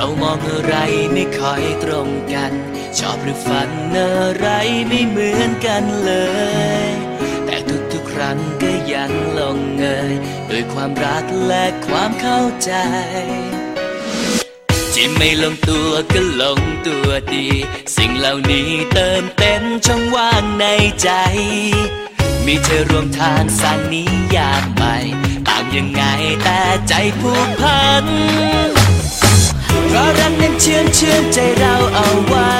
เรามองอะไรไม่ค่อยตรงกัน ชอบหรือฝันอะไรไม่เหมือนกันเลย แต่ทุกๆครั้งก็ยังลงเอยด้วยความรักและความเข้าใจที่ไม่ลงตัวก็ลงตัวดี สิ่งเหล่านี้เติมเต็มช่องว่างในใจ มีเธอรวมทางสร้างนิยามใหม่ตามยังไงแต่ใจผูกพัน ใจเราเอาไว้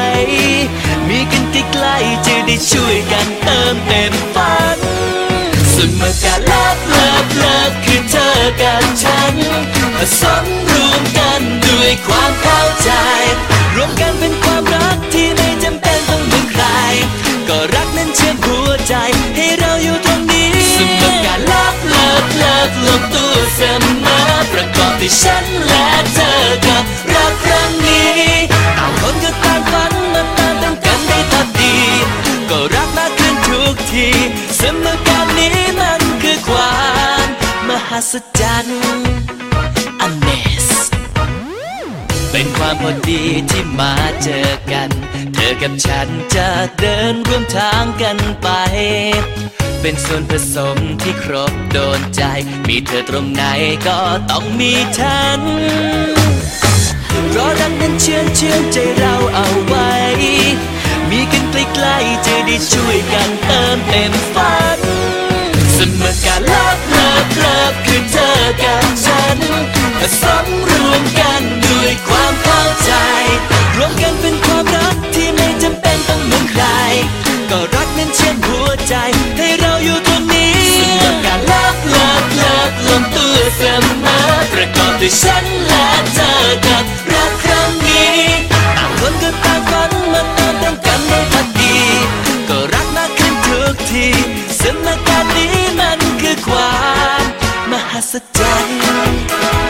มีกันใกล้ๆจะได้ช่วยกันเติมเต็มฝันสมการเลิฟเลิฟเลิฟคือเธอกับฉันผสมรวมกันด้วยความเข้าใจ รวมกันเป็นความรักที่ไม่จำเป็นต้องมีใคร ก็รักนั้นเชื่อมหัวใจให้เราอยู่ตรงนี้สมการเลิฟเลิฟเลิฟลงตัวเสมอประกอบด้วยฉัน สมการนี้มันคือความมหัศจรรย์ Amaze เป็นความพอดีที่มาเจอกัน เธอกับฉันจะเดินร่วมทางกันไป เป็นส่วนผสมที่ครบโดนใจ มีเธอตรงไหนก็ต้องมีฉันเพราะรักนั้นเชื่อมเชื่อมใจเราเอา เติมเต็มฝันเสมอการเลิฟเลิฟเลิฟคือเธอกับฉันผสมรวมกันด้วยความเข้าใจ รวมกันเป็นความรักที่ไม่จำเป็นต้องเหมือนใคร ก็รักนั้นเชื่อมหัวใจ ให้เราอยู่ตรงนี้เสมอการเลิฟเลิฟเลิฟลงตัวเสมอประ มหัศ